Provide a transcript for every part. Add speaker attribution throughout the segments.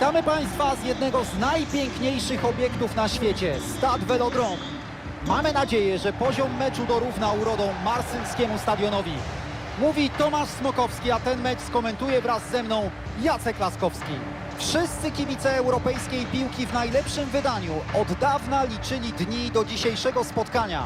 Speaker 1: Witamy Państwa z jednego z najpiękniejszych obiektów na świecie, Stad Velodrome. Mamy nadzieję, że poziom meczu dorówna urodą marsylskiemu stadionowi. Mówi Tomasz Smokowski, a ten mecz skomentuje wraz ze mną Jacek Laskowski. Wszyscy kibice europejskiej piłki w najlepszym wydaniu od dawna liczyli dni do dzisiejszego spotkania.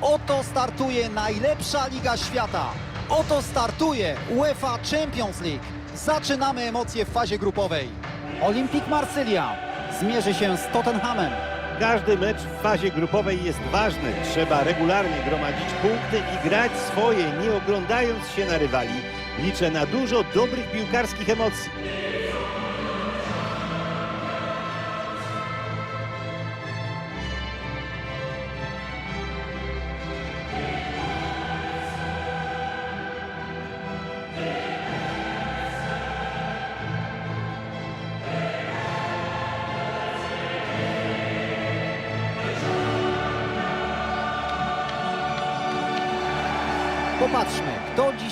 Speaker 1: Oto startuje najlepsza liga świata. Oto startuje UEFA Champions League. Zaczynamy emocje w fazie grupowej. Olimpik Marsylia zmierzy się z Tottenhamem.
Speaker 2: Każdy mecz w fazie grupowej jest ważny. Trzeba regularnie gromadzić punkty i grać swoje, nie oglądając się na rywali. Liczę na dużo dobrych piłkarskich emocji.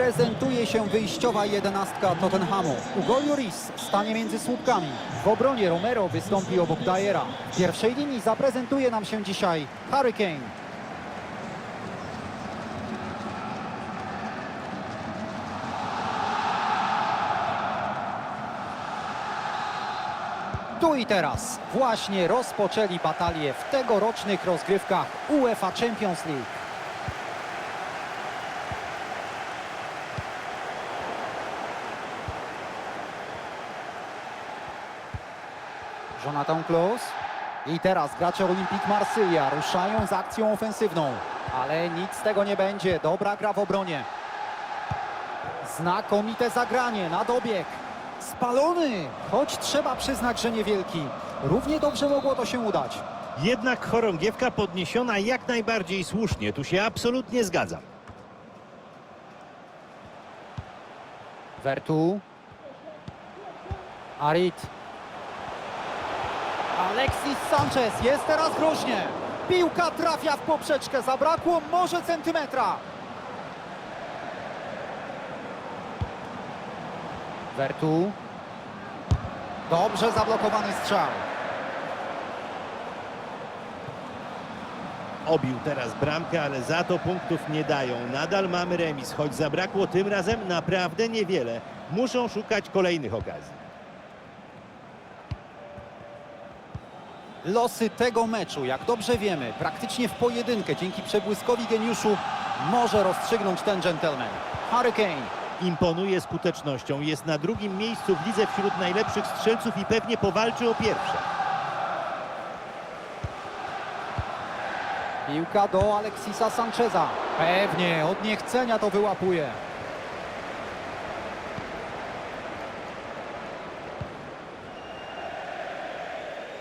Speaker 1: prezentuje się wyjściowa jedenastka Tottenhamu. Ugo Lloris stanie między słupkami. W obronie Romero wystąpi obok Dajera. W pierwszej linii zaprezentuje nam się dzisiaj Harry Kane. Tu i teraz właśnie rozpoczęli batalię w tegorocznych rozgrywkach UEFA Champions League. Jonathan Klaus. I teraz gracze Olimpik Marsylia ruszają z akcją ofensywną. Ale nic z tego nie będzie. Dobra gra w obronie. Znakomite zagranie na dobieg. Spalony, choć trzeba przyznać, że niewielki. Równie dobrze mogło to się udać.
Speaker 2: Jednak chorągiewka podniesiona jak najbardziej słusznie, tu się absolutnie zgadzam.
Speaker 1: Vertu. Arit. Alexis Sanchez jest teraz groźnie. Piłka trafia w poprzeczkę. Zabrakło może centymetra. Vertu. Dobrze zablokowany strzał.
Speaker 2: Obił teraz bramkę, ale za to punktów nie dają. Nadal mamy remis, choć zabrakło tym razem naprawdę niewiele. Muszą szukać kolejnych okazji.
Speaker 1: Losy tego meczu, jak dobrze wiemy, praktycznie w pojedynkę dzięki przebłyskowi geniuszu może rozstrzygnąć ten gentleman. Harry Kane.
Speaker 2: Imponuje skutecznością, jest na drugim miejscu w lidze wśród najlepszych strzelców i pewnie powalczy o pierwsze.
Speaker 1: Piłka do Alexisa Sancheza. Pewnie, od niechcenia to wyłapuje.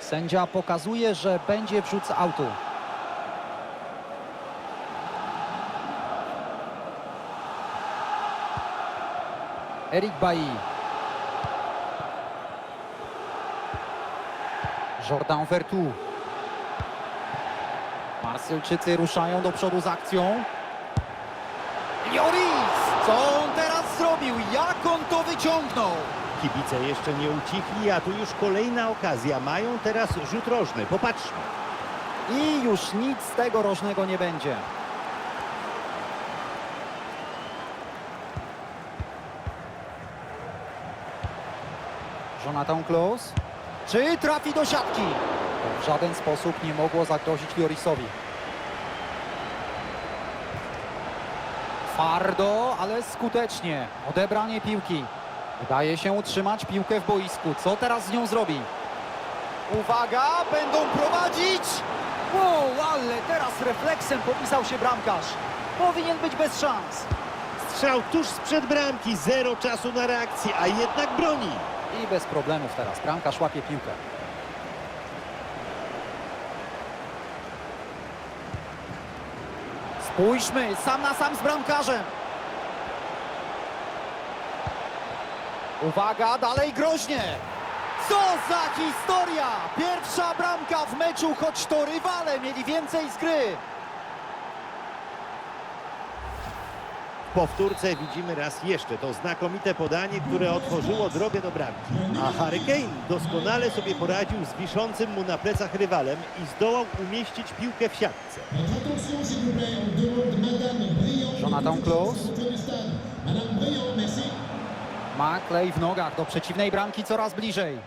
Speaker 1: Sędzia pokazuje, że będzie wrzut z autu. Eric Bailly. Jordan Vertu. Marsylczycy ruszają do przodu z akcją. Lloris! Co on teraz zrobił? Jak on to wyciągnął?
Speaker 2: Kibice jeszcze nie ucichli, a tu już kolejna okazja. Mają teraz rzut rożny. Popatrzmy.
Speaker 1: I już nic z tego rożnego nie będzie. Jonathan Klaus. Czy trafi do siatki? To w żaden sposób nie mogło zagrozić Llorisowi. Twardo, ale skutecznie. Odebranie piłki. Udaje się utrzymać piłkę w boisku. Co teraz z nią zrobi? Uwaga, będą prowadzić! Wow, ale teraz refleksem popisał się bramkarz. Powinien być bez szans.
Speaker 2: Strzał tuż sprzed bramki, zero czasu na reakcję, a jednak broni.
Speaker 1: I bez problemów teraz. Bramkarz łapie piłkę. Spójrzmy, sam na sam z bramkarzem. Uwaga, dalej groźnie. Co za historia! Pierwsza bramka w meczu, choć to rywale mieli więcej z gry.
Speaker 2: W powtórce widzimy raz jeszcze to znakomite podanie, które otworzyło drogę do bramki. A Harry Kane doskonale sobie poradził z wiszącym mu na plecach rywalem i zdołał umieścić piłkę w siatce.
Speaker 3: Attention s'il
Speaker 1: Maklej w nogach do przeciwnej bramki coraz bliżej.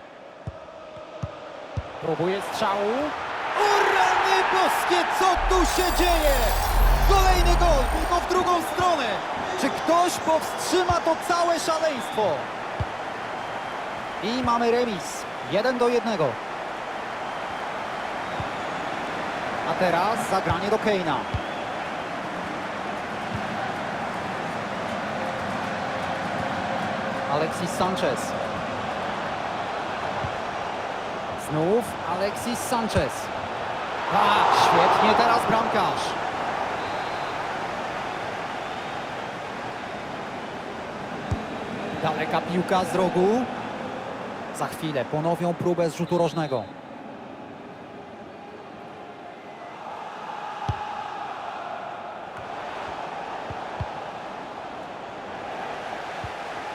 Speaker 1: Próbuje strzału. O rany boskie, co tu się dzieje? Kolejny gol, tylko w drugą stronę. Czy ktoś powstrzyma to całe szaleństwo? I mamy remis. Jeden do jednego. A teraz zagranie do Keina. Alexis Sanchez. Znów Alexis Sanchez. A, świetnie teraz bramkarz. Daleka piłka z rogu. Za chwilę ponowią próbę z rzutu rożnego.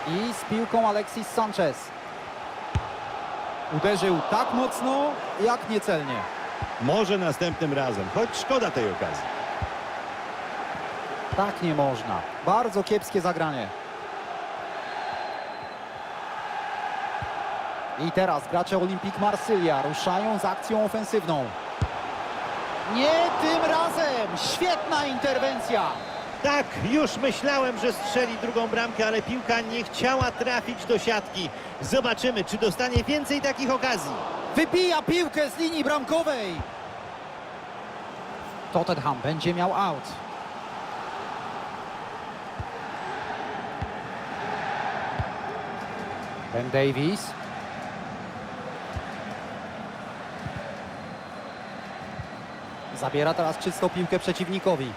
Speaker 1: I z piłką Alexis Sanchez. Uderzył tak mocno, jak niecelnie.
Speaker 2: Może następnym razem, choć szkoda tej okazji.
Speaker 1: Tak nie można. Bardzo kiepskie zagranie. I teraz gracze Olympique Marsylia ruszają z akcją ofensywną. Nie tym razem! Świetna interwencja!
Speaker 2: Tak, już myślałem, że strzeli drugą bramkę, ale piłka nie chciała trafić do siatki. Zobaczymy, czy dostanie więcej takich okazji.
Speaker 1: Wybija piłkę z linii bramkowej. Tottenham będzie miał out. Ben Davies. Zabiera teraz czystą piłkę przeciwnikowi.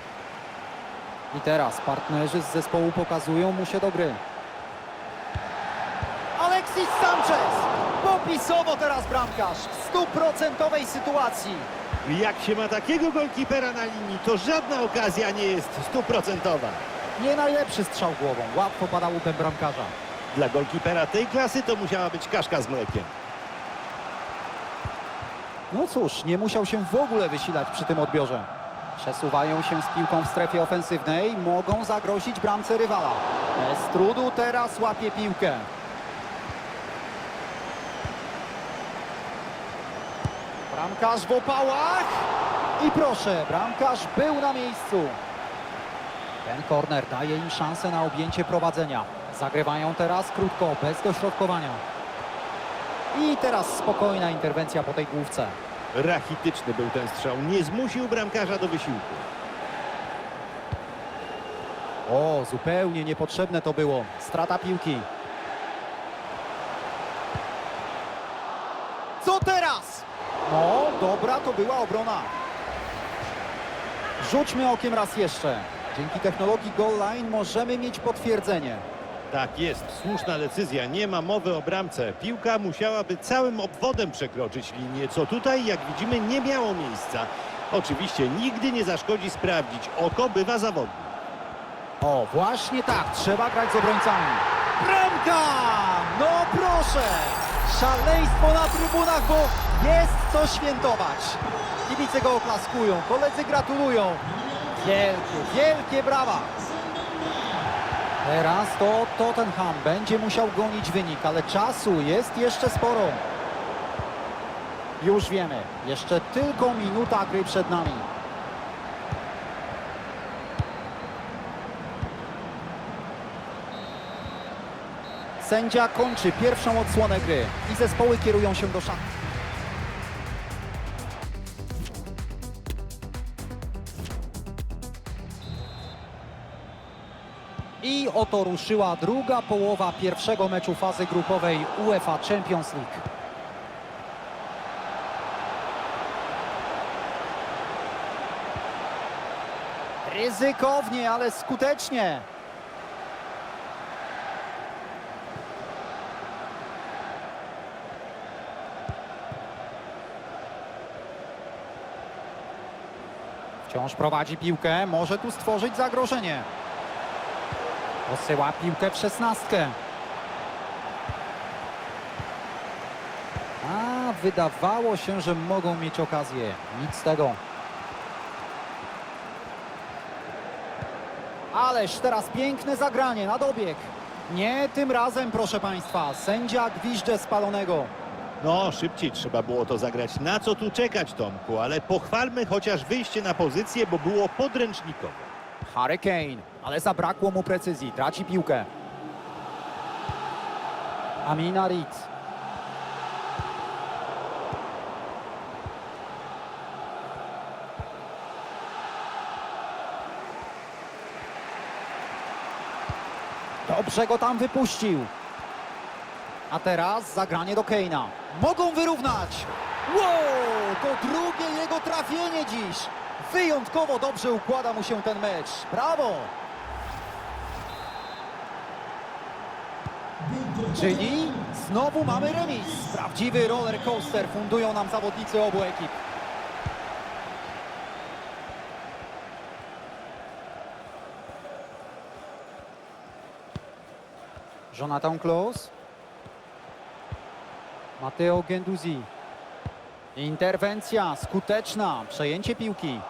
Speaker 1: I teraz partnerzy z zespołu pokazują mu się do gry. Alexis Sanchez! Popisowo teraz bramkarz w stuprocentowej sytuacji.
Speaker 2: Jak się ma takiego golkipera na linii, to żadna okazja nie jest stuprocentowa.
Speaker 1: Nie najlepszy strzał głową, łatwo pada łupem bramkarza.
Speaker 2: Dla golkipera tej klasy to musiała być kaszka z mlekiem.
Speaker 1: No cóż, nie musiał się w ogóle wysilać przy tym odbiorze. Przesuwają się z piłką w strefie ofensywnej, mogą zagrozić bramce rywala. Bez trudu teraz łapie piłkę. Bramkarz w opałach i proszę, bramkarz był na miejscu. Ten korner daje im szansę na objęcie prowadzenia. Zagrywają teraz krótko, bez dośrodkowania. I teraz spokojna interwencja po tej główce.
Speaker 2: Rachityczny był ten strzał, nie zmusił bramkarza do wysiłku.
Speaker 1: O, zupełnie niepotrzebne to było. Strata piłki. Co teraz? No, dobra to była obrona. Rzućmy okiem raz jeszcze. Dzięki technologii Goal Line możemy mieć potwierdzenie.
Speaker 2: Tak jest, słuszna decyzja, nie ma mowy o bramce. Piłka musiałaby całym obwodem przekroczyć linię, co tutaj, jak widzimy, nie miało miejsca. Oczywiście nigdy nie zaszkodzi sprawdzić, oko bywa zawodne.
Speaker 1: O, właśnie tak, trzeba grać z obrońcami. Bramka! No proszę! Szaleństwo na trybunach, bo jest co świętować. Kibice go oklaskują, koledzy gratulują. Wielkie, wielkie brawa! Teraz to Tottenham będzie musiał gonić wynik, ale czasu jest jeszcze sporo. Już wiemy, jeszcze tylko minuta gry przed nami. Sędzia kończy pierwszą odsłonę gry i zespoły kierują się do szatni. Oto ruszyła druga połowa pierwszego meczu fazy grupowej UEFA Champions League. Ryzykownie, ale skutecznie. Wciąż prowadzi piłkę, może tu stworzyć zagrożenie. Posyła piłkę w szesnastkę. A, wydawało się, że mogą mieć okazję. Nic z tego. Ależ teraz piękne zagranie na dobieg. Nie tym razem, proszę Państwa. Sędzia gwizdże spalonego.
Speaker 2: No, szybciej trzeba było to zagrać. Na co tu czekać, Tomku? Ale pochwalmy chociaż wyjście na pozycję, bo było podręcznikowe.
Speaker 1: Harry Kane, ale zabrakło mu precyzji. Traci piłkę. Amina Reed. Dobrze go tam wypuścił. A teraz zagranie do Keina. Mogą wyrównać. Wow, to drugie jego trafienie dziś. Wyjątkowo dobrze układa mu się ten mecz. Brawo! Czyli znowu mamy remis. Prawdziwy roller coaster fundują nam zawodnicy obu ekip. Jonathan Klaus. Matteo Genduzi. Interwencja skuteczna. Przejęcie piłki.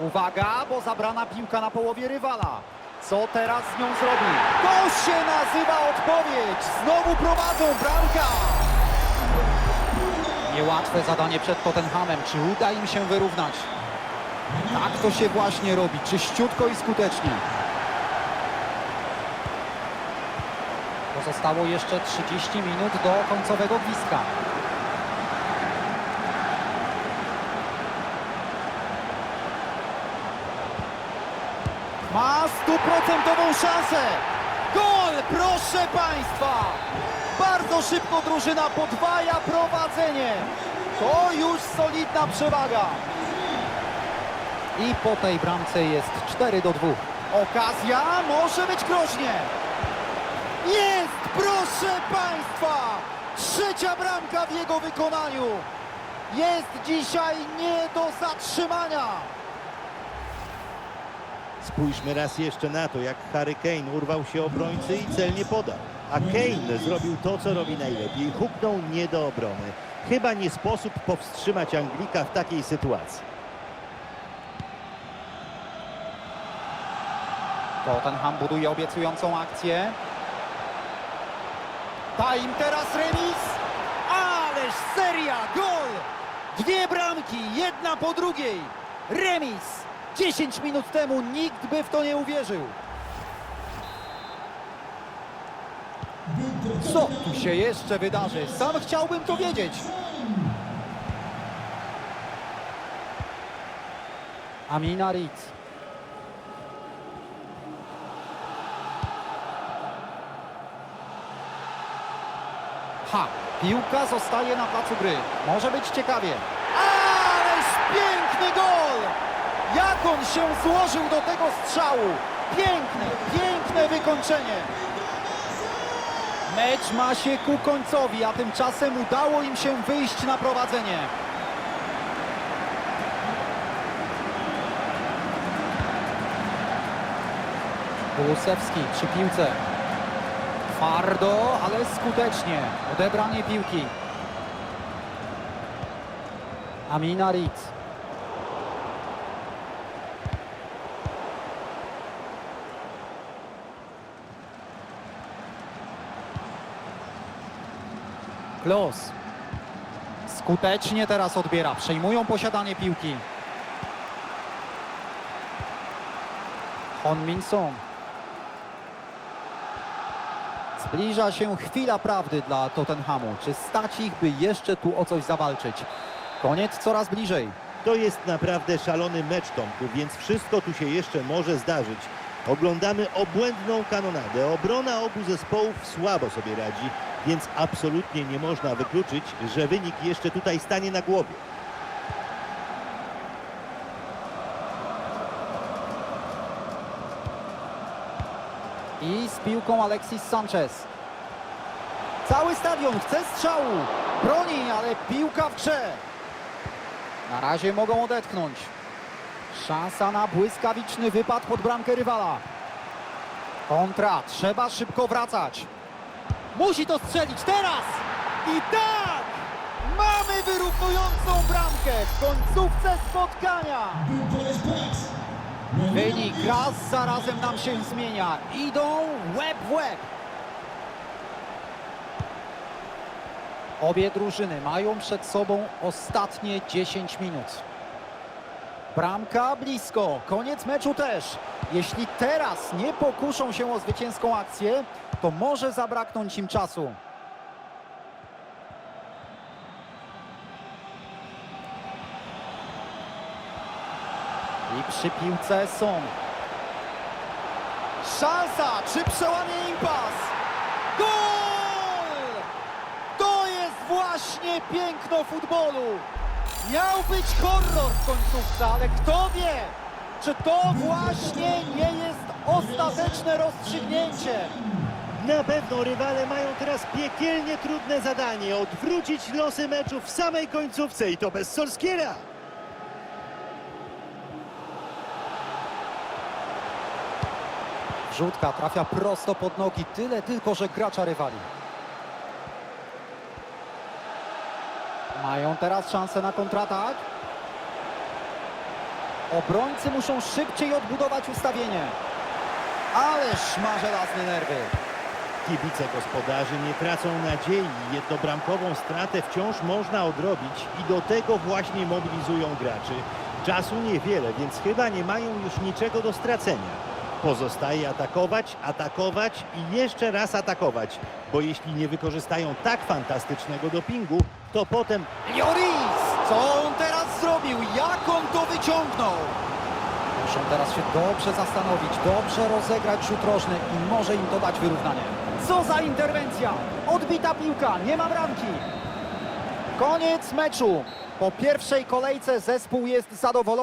Speaker 1: Uwaga, bo zabrana piłka na połowie rywala. Co teraz z nią zrobi? To się nazywa odpowiedź. Znowu prowadzą bramka. Niełatwe zadanie przed Tottenhamem. Czy uda im się wyrównać? Tak to się właśnie robi. Czyściutko i skutecznie. Pozostało jeszcze 30 minut do końcowego gwizdka. Ma stuprocentową szansę. Gol, proszę Państwa. Bardzo szybko drużyna podwaja prowadzenie. To już solidna przewaga. I po tej bramce jest 4 do 2. Okazja może być groźnie. Jest, proszę Państwa! Trzecia bramka w jego wykonaniu. Jest dzisiaj nie do zatrzymania.
Speaker 2: Spójrzmy raz jeszcze na to, jak Harry Kane urwał się obrońcy i celnie podał. A Kane zrobił to, co robi najlepiej. Huknął nie do obrony. Chyba nie sposób powstrzymać Anglika w takiej sytuacji.
Speaker 1: Tottenham buduje obiecującą akcję. Im teraz remis. Ależ seria, gol! Dwie bramki, jedna po drugiej. Remis. 10 minut temu nikt by w to nie uwierzył. Co tu się jeszcze wydarzy? Sam chciałbym to wiedzieć. Amina Reed. Ha! Piłka zostaje na placu gry. Może być ciekawie. Ależ piękny gol! Jak on się złożył do tego strzału! Piękne, piękne wykończenie! Mecz ma się ku końcowi, a tymczasem udało im się wyjść na prowadzenie. Kulusewski przy piłce. Twardo, ale skutecznie. Odebranie piłki. Amina Reed. Klos. Skutecznie teraz odbiera. Przejmują posiadanie piłki. Hon Min Song. Zbliża się chwila prawdy dla Tottenhamu. Czy stać ich, by jeszcze tu o coś zawalczyć? Koniec coraz bliżej.
Speaker 2: To jest naprawdę szalony mecz, Tomku, więc wszystko tu się jeszcze może zdarzyć. Oglądamy obłędną kanonadę. Obrona obu zespołów słabo sobie radzi, więc absolutnie nie można wykluczyć, że wynik jeszcze tutaj stanie na głowie.
Speaker 1: I z piłką Alexis Sanchez. Cały stadion chce strzału. Broni, ale piłka w grze. Na razie mogą odetchnąć. Szansa na błyskawiczny wypad pod bramkę rywala. Kontra, trzeba szybko wracać. Musi to strzelić teraz! I tak! Mamy wyrównującą bramkę w końcówce spotkania. Wynik raz za razem nam się zmienia. Idą łeb w łeb. Obie drużyny mają przed sobą ostatnie 10 minut. Bramka blisko, koniec meczu też. Jeśli teraz nie pokuszą się o zwycięską akcję, to może zabraknąć im czasu. I przy piłce są. Szansa! Czy przełamie impas? Gol! To jest właśnie piękno futbolu. Miał być horror w końcówce, ale kto wie, czy to właśnie nie jest ostateczne rozstrzygnięcie.
Speaker 2: Na pewno rywale mają teraz piekielnie trudne zadanie odwrócić losy meczu w samej końcówce i to bez Solskiera.
Speaker 1: Rzutka trafia prosto pod nogi, tyle tylko, że gracza rywali. Mają teraz szansę na kontratak. Obrońcy muszą szybciej odbudować ustawienie. Ależ ma żelazne nerwy.
Speaker 2: Kibice gospodarzy nie tracą nadziei. Jednobramkową stratę wciąż można odrobić i do tego właśnie mobilizują graczy. Czasu niewiele, więc chyba nie mają już niczego do stracenia. Pozostaje atakować, atakować i jeszcze raz atakować, bo jeśli nie wykorzystają tak fantastycznego dopingu, to potem
Speaker 1: Lloris! Co on teraz zrobił? Jak on to wyciągnął? Muszą teraz się dobrze zastanowić, dobrze rozegrać rzut rożny i może im to dać wyrównanie. Co za interwencja! Odbita piłka, nie ma bramki. Koniec meczu. Po pierwszej kolejce zespół jest zadowolony.